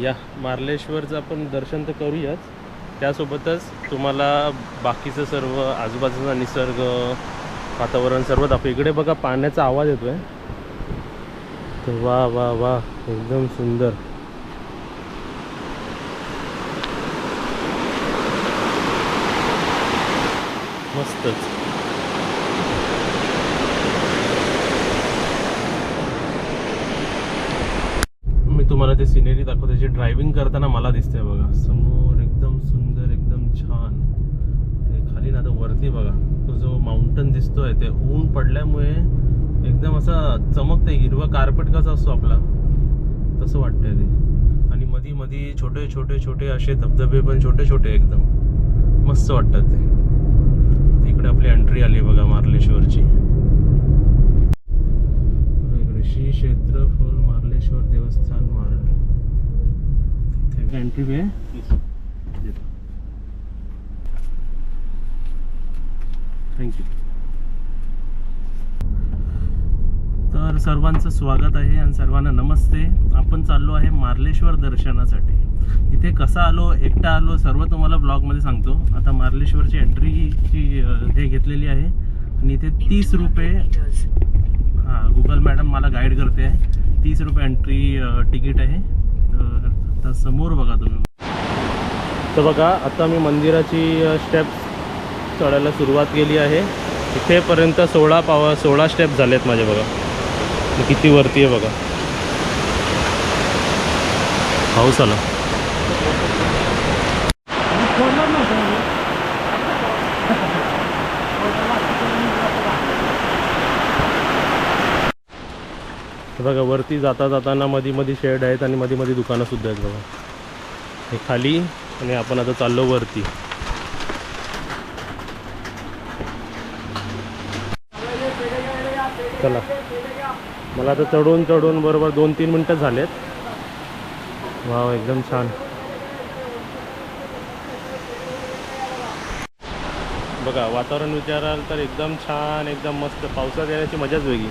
या मार्लेश्वरचं आपण दर्शन तर करूयाच. त्यासोबतच तुम्हाला बाकीचं सर्व आजूबाजूचा निसर्ग वातावरण सर्व दाखव. इकडे बघा पाण्याचा आवाज येतोय. तर वा वा वा एकदम सुंदर. मस्तच मी तुम्हाला ते सिनेरी दाखवते जे ड्रायव्हिंग करताना मला दिसते बघा. समोर एकदम सुंदर एकदम छान. ते खाली ना आता वरती बघा. तो जो माउंटन दिसतोय ते ऊन पडल्यामुळे एकदम असा चमकते हिरवा कार्पेट कसा असतो आपला. तसं वाटतंय ते. आणि मधी मधी छोटे छोटे छोटे असे धबधबे पण छोटे छोटे एकदम. मस्त वाटतात ते. इकडे आपली एंट्री आली बघा मार्लेश्वर इकडे श्री क्षेत्र फुल मार्लेश्वर देवस्थान मारल तिथे एंट्री वे थँक्यू तर सर्वांचं स्वागत आहे आणि सर्वांना नमस्ते. आपण चाललो आहे मार्लेश्वर दर्शनासाठी. इथे कसा आलो एकटा आलो सर्व तुम्हाला ब्लॉगमध्ये सांगतो. आता मार्लेश्वरची एंट्रीची हे घेतलेली आहे. आणि इथे तीस रुपये हां गुगल मॅडम मला गाईड करते. आहे तीस रुपये एंट्री तिकीट आहे. तर आता समोर बघा तुम्ही. तर बघा आता मी मंदिराची स्टेप्स चढायला सुरुवात केली आहे. इथेपर्यंत सोळा पाव सोळा स्टेप झालेत माझे बघा. किती वरती आहे बघा. पाऊस आला. हे बघा वरती जाता जाताना मध्ये मध्ये शेड आहेत आणि मध्ये मध्ये दुकानं सुद्धा आहेत बघा. हे खाली आणि आपण आता चाललो वरती. चला. मला आता चढून चढून बरोबर दोन तीन मिनटं झालेत. वा एकदम छान. बघा वातावरण विचाराल तर एकदम छान एकदम मस्त. पावसात येण्याची मजाच वेगळी.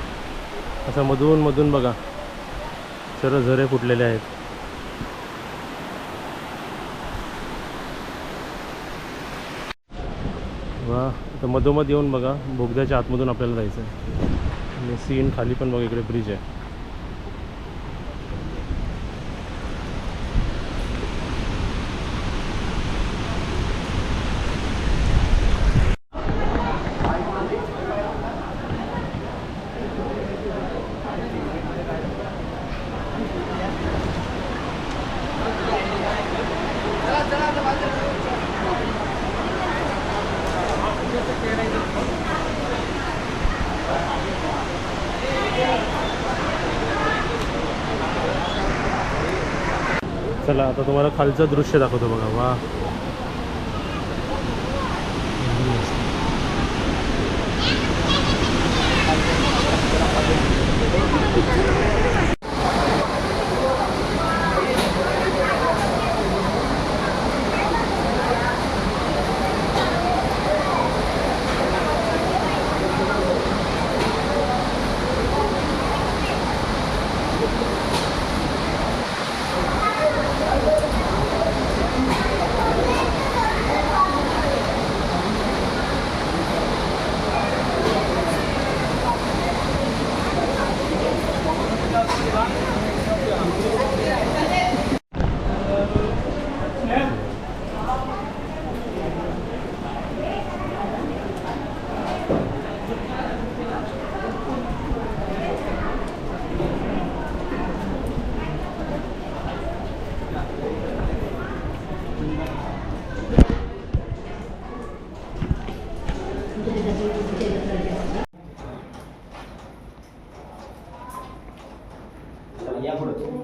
असं मधून मधून बघा. सर्व झरे फुटलेले आहेत. वा तर मधोमध येऊन बघा. बोगद्याच्या आतमधून आपल्याला जायचं आहे आणि सीन खाली पण बघा इकडे ब्रिज आहे. चला आता तुम्हाला खालचं दृश्य दाखवतो बघा वा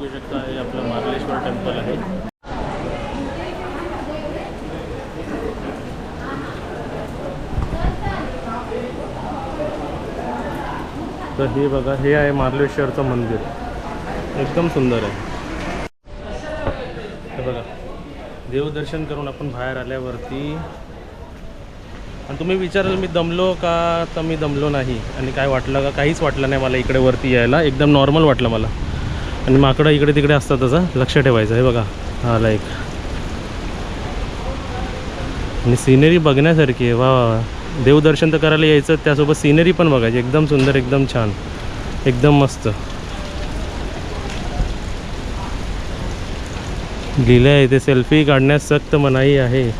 बघू शकता हे आपलं मार्लेश्वर टेम्पल आहे. तर हे बघा हे आहे मार्लेश्वरचं मंदिर. एकदम सुंदर आहे. हे बघा देवदर्शन करून आपण बाहेर आल्यावरती. आणि तुम्ही विचाराल मी दमलो का? तर मी दमलो नाही. आणि काय वाटलं का? काहीच वाटलं नाही मला इकडे वरती यायला. एकदम नॉर्मल वाटलं मला. आणि माकडं इकडे तिकडे असतात तसं लक्ष ठेवायचं हे बघा. हा लाईक आणि सिनेरी बघण्यासारखी आहे. वा देवदर्शन तर करायला यायचं त्यासोबत सिनरी पण बघायची. एकदम सुंदर एकदम छान. एकदम मस्त. लिहिलं आहे ते सेल्फी काढण्यास सक्त मनाई आहे.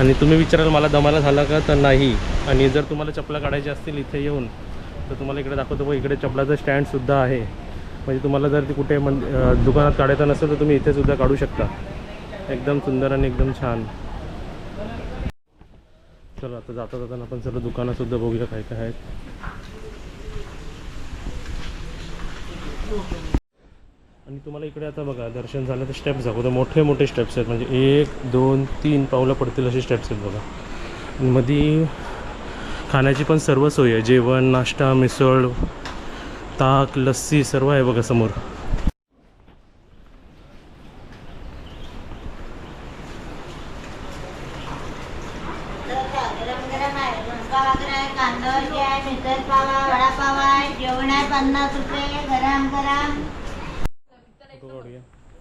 आणि तुम्ही विचाराल मला दमाला झाला का? तर नाही. आणि जर तुम्हाला चपला काढायची असतील इथे येऊन तर तुम्हाला इकडे दाखवतो. बघ इकडे चपलाचं स्टँडसुद्धा आहे. म्हणजे तुम्हाला जर ती कुठे मन दुकानात काढायचं नसेल तर तुम्ही इथे सुद्धा काढू शकता. एकदम सुंदर आणि एकदम छान. चलो आता जाता जाताना आपण सर्व दुकानंसुद्धा बघूया काय काय आहेत. आणि तुम्हाला इकडे आता बघा दर्शन झालं तर स्टेप्स दाखवतो. मोठे मोठे स्टेप्स आहेत. म्हणजे एक दोन तीन पावलं पडतील असे स्टेप्स आहेत बघा. मध्ये खाण्याची पण सर्व सोय आहे. जेवण नाश्ता मिसळ ताक लस्सी सर्व आहे बघा समोर.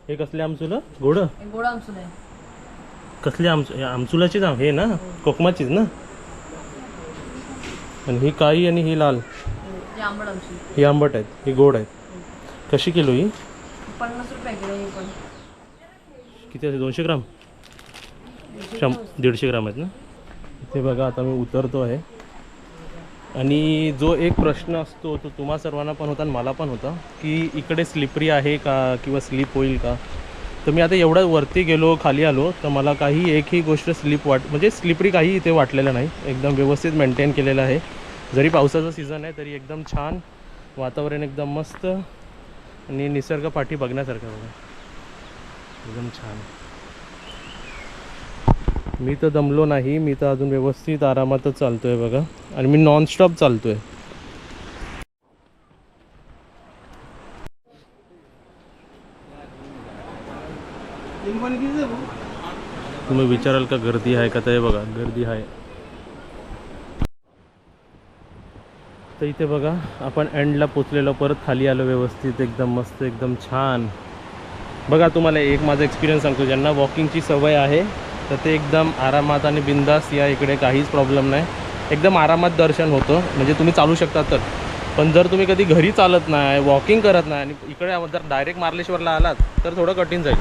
हे कसले आमचुलं गोड गोड? कसली आमच आमचुलाचीच आम हे ना? कोकमाचीच ना? आणि ही काळी आणि ही लाल. ही आंबट आहेत ही गोड आहेत. कशी किलो ही? पन्नास रुपये किलो हे पण. किती असेल? दोनशे ग्राम? शं दीडशे ग्राम आहेत ना? इथे बघा आता मी उतरतो आहे. आणि जो एक प्रश्न असतो तो तुम्हा सर्वांना पण होता आणि मला पण होता की इकडे स्लिपरी आहे का किंवा स्लिप होईल का? तर मी आता एवढं वरती गेलो खाली आलो तर मला काही एकही गोष्ट स्लिप वाट म्हणजे स्लिपरी काही इथे वाटलेलं नाही. एकदम व्यवस्थित मेंटेन केलेलं आहे. जरी पावसाचं सीझन आहे तरी एकदम छान वातावरण एकदम मस्त आणि निसर्ग पाठी बघण्यासारखं बघा. एकदम छान. मी तर दमलो नाही मी तर अजून व्यवस्थित आरामातच चालतोय बघा. आणि मी नॉनस्टॉप चालतोय. तुम्ही विचाराल का गर्दी आहे का? ते बघा गर्दी आहे. तर इथे बघा आपण एंडला पोचलेलो परत खाली आलो व्यवस्थित एकदम मस्त एकदम छान. बघा तुम्हाला एक माझा एक्सपिरियन्स सांगतो ज्यांना वॉकिंगची सवय आहे तर ते एकदम आरामात आणि बिंदास या इकडे काहीच प्रॉब्लेम नाही. एकदम आरामात दर्शन होतं म्हणजे तुम्ही चालू शकता तर. पण जर तुम्ही कधी घरी चालत नाही वॉकिंग करत नाही आणि इकडे जर डायरेक्ट मार्लेश्वरला आलात तर थोडं कठीण जाईल.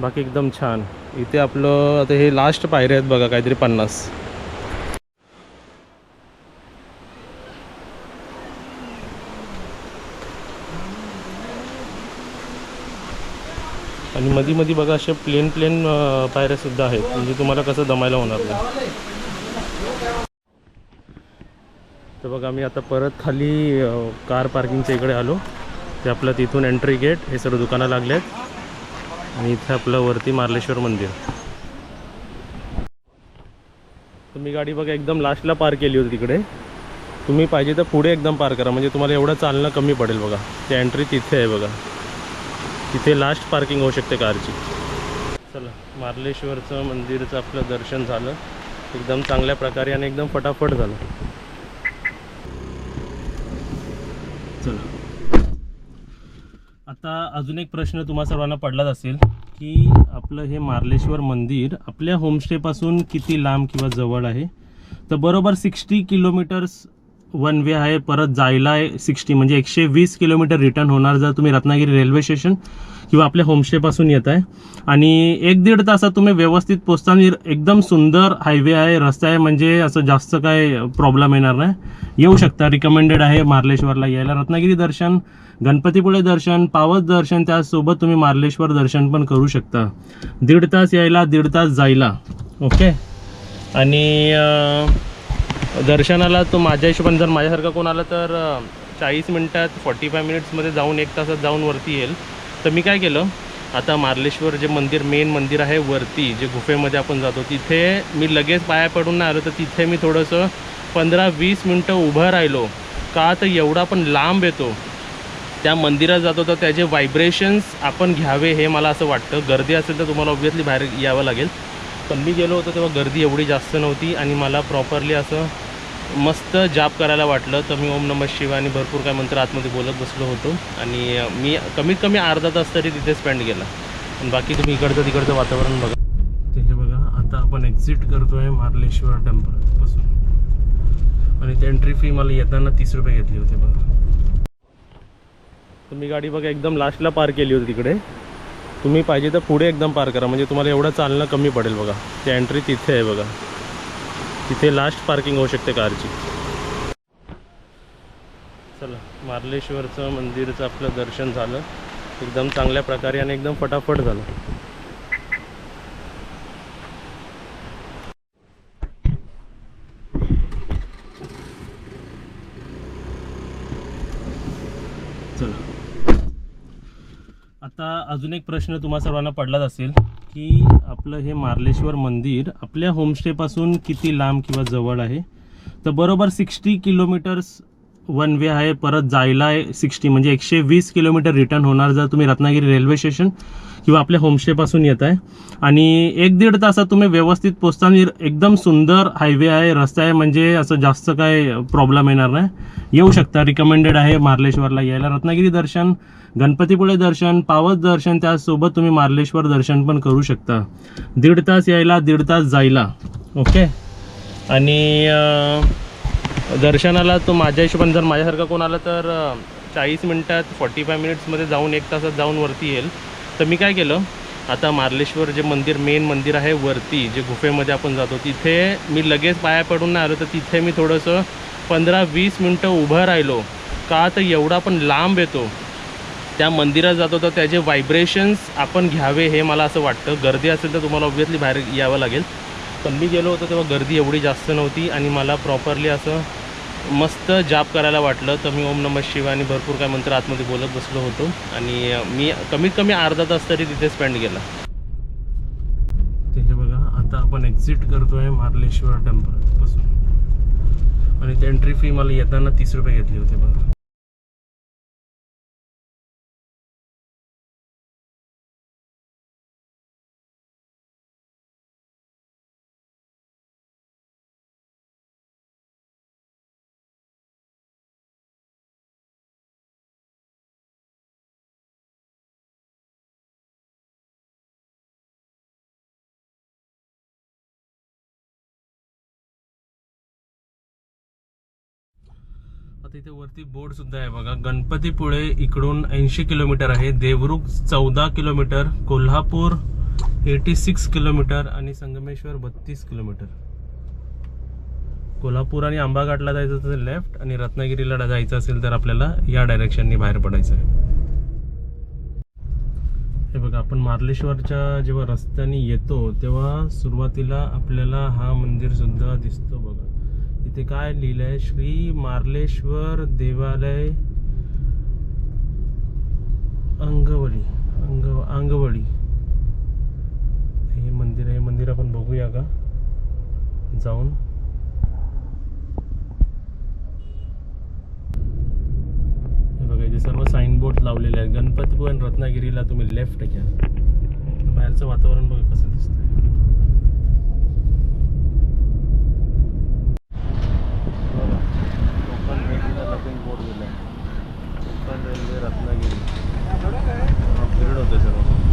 बाकी एकदम छान. इथे आपलं आता हे लास्ट पायरे आहेत बघा काहीतरी पन्नास. आणि मधी मधी बघा असे प्लेन प्लेन पायऱ्या सुद्धा आहेत. म्हणजे तुम्हाला कसं दमायला होणार नाही. तर बघा मी आता परत खाली कार पार्किंगच्या इकडे आलो. ते आपलं तिथून एंट्री गेट हे सर्व दुकानं लागले आहेत आणि इथे आपलं वरती मार्लेश्वर मंदिर. तर मी गाडी बघा एकदम लास्टला पार्क केली होती तिकडे. तुम्ही पाहिजे तर पुढे एकदम पार्क करा. म्हणजे तुम्हाला एवढं चालणं कमी पडेल बघा. ते एंट्री तिथे आहे बघा. तिथे लास्ट पार्किंग होऊ शकते कारची. चला मार्लेश्वरचं मंदिरचं आपलं दर्शन झालं. एकदम चांगल्या प्रकारे आणि एकदम फटाफट झालं. चला. आता अजून एक प्रश्न तुम्हा सर्वांना पडलाच असेल की आपलं हे मार्लेश्वर मंदिर आपल्या होमस्टेपासून किती लांब किंवा जवळ आहे? तर बरोबर सिक्स्टी किलोमीटर्स वन वे आहे परत जायला आहे सिक्स्टी म्हणजे एकशे वीस किलोमीटर रिटर्न होणार जर तुम्ही रत्नागिरी रेल्वे स्टेशन किंवा आपल्या होमस्टेपासून येत आहे. आणि एक दीड तासात तुम्ही व्यवस्थित पोचताना एकदम सुंदर हायवे आहे रस्ता आहे म्हणजे असं जास्त काय प्रॉब्लेम येणार नाही. येऊ शकता रिकमेंडेड आहे मार्लेश्वरला यायला. रत्नागिरी दर्शन गणपतीपुळे दर्शन पावस दर्शन त्यासोबत तुम्ही मार्लेश्वर दर्शन पण करू शकता. दीड तास यायला दीड तास जायला. ओके आणि दर्शनाला तो माझ्या हिशोबाने जर माझ्यासारखं कोण आलं तर चाळीस मिनटात फॉर्टी फाय मिनिट्समध्ये जाऊन एक तासात जाऊन वरती येईल. तर मी काय केलं आता मार्लेश्वर जे मंदिर मेन मंदिर आहे वरती जे गुफेमध्ये आपण जातो तिथे मी लगेच पाया पडून नाही आलो तर तिथे मी थोडंसं पंधरा वीस मिनटं उभं राहिलो. का तर एवढा पण लांब येतो. त्या मंदिरात जातो तर त्याचे व्हायब्रेशन्स आपण घ्यावे हे मला असं वाटतं. गर्दी असेल तर तुम्हाला ऑब्व्हियसली बाहेर यावं लागेल. पण मी गेलो होतो तेव्हा गर्दी एवढी जास्त नव्हती आणि मला प्रॉपरली असं मस्त जाप करायला वाटलं. तर मी ओम नमः शिवाय आणि भरपूर काय मंत्र आतमध्ये बोलत बसलो होतो. आणि मी कमीत कमी अर्धा तास तरी तिथे स्पेंड केला. आणि बाकी तुम्ही इकडचं तिकडचं वातावरण बघा. ते हे बघा आता आपण एक्झिट करतोय मार्लेश्वर टेम्पलपासून. आणि ते एंट्री फी मला येताना तीस रुपये घेतली होती बघा. तुम्ही गाडी बघा एकदम लास्टला पार केली होती तिकडे. तुम्ही पाहिजे तर पुढे एकदम पार करा. म्हणजे तुम्हाला एवढं चालणं कमी पडेल बघा. ते एंट्री तिथे आहे बघा. तिथे लास्ट पार्किंग होऊ शकते कारची. चला मार्लेश्वरचं मंदिरचं आपलं दर्शन झालं. एकदम चांगल्या प्रकारे आणि एकदम फटाफट झालं. चला. आता अजून एक प्रश्न तुम्हा सर्वांना पडलाच असेल. की आपलं हे मार्लेश्वर मंदिर आपल्या होमस्टेपासून किती लांब किंवा जवळ आहे? तर बरोबर सिक्स्टी किलोमीटर्स वन वे आहे परत जायला आहे सिक्स्टी म्हणजे एकशे वीस किलोमीटर रिटर्न होणार जर तुम्ही रत्नागिरी रेल्वे स्टेशन किंवा आपल्या होमस्टेपासून येत आहे. आणि एक दीड तासात तुम्ही व्यवस्थित पोचताना एकदम सुंदर हायवे आहे रस्ता आहे म्हणजे असं जास्त काय प्रॉब्लेम येणार नाही. येऊ शकता रिकमेंडेड आहे मार्लेश्वरला यायला. रत्नागिरी दर्शन गणपतीपुळे दर्शन पावस दर्शन त्यासोबत तुम्ही मार्लेश्वर दर्शन पण करू शकता. दीड तास यायला दीड तास जायला. ओके आणि दर्शनाला तो माझ्या हिशोबाने जर माझ्यासारखं कोण आलं तर चाळीस मिनटात फॉर्टी फाय मिनिट्समध्ये जाऊन एक तासात जाऊन वरती येईल. तर मी काय केलं आता मार्लेश्वर जे मंदिर मेन मंदिर आहे वरती जे गुफेमध्ये आपण जातो तिथे मी लगेच पाया पडून नाही आलो तर तिथे मी थोडंसं पंधरा वीस मिनटं उभं राहिलो. का तर एवढा पण लांब येतो. त्या मंदिरात जातो तर त्याचे व्हायब्रेशन्स आपण घ्यावे हे मला असं वाटतं. गर्दी असेल तर तुम्हाला ऑब्व्हियसली बाहेर यावं लागेल. पण मी गेलो होतो तेव्हा गर्दी एवढी जास्त नव्हती आणि मला प्रॉपरली असं मस्त जाप करायला वाटलं. तर मी ओम नमः शिवाय आणि भरपूर काय मंत्र आतमध्ये बोलत बसलो होतो. आणि मी कमीत कमी अर्धा तास तरी तिथे स्पेंड केला. ते हे बघा आता आपण एक्झिट करतोय मार्लेश्वर टेम्पलपासून. आणि ते एंट्री फी मला येताना तीस रुपये घेतली होती बघा. आता इथे वरती बोर्ड सुद्धा आहे बघा. गणपतीपुळे इकडून ऐंशी किलोमीटर आहे. देवरुख चौदा kilometre Kolhapur eighty six kilometre आणि संगमेश्वर बत्तीस किलोमीटर. कोल्हापूर आणि आंबाघाटला जायचं असेल लेफ्ट आणि रत्नागिरीला जायचं असेल तर आपल्याला या डायरेक्शननी बाहेर पडायचं आहे हे बघा आपण मार्लेश्वरच्या जेव्हा रस्त्याने येतो तेव्हा सुरुवातीला आपल्याला हा मंदिर सुद्धा दिसतो बघा. इथे काय लिहिलंय? श्री मार्लेश्वर देवालय अंगवळी अंग अंगवळी हे मंदिर आहे हे मंदिर आपण बघूया का? जाऊन. हे बघा इथे सर्व साईनबोर्ड लावलेले आहेत. गणपतीपुळे रत्नागिरीला तुम्ही लेफ्ट घ्या बाहेरचं वातावरण बघा कसं दिसतंय. शॉपिंग बोर्ड गेलं रत्नागिरी फिरड होते सर्व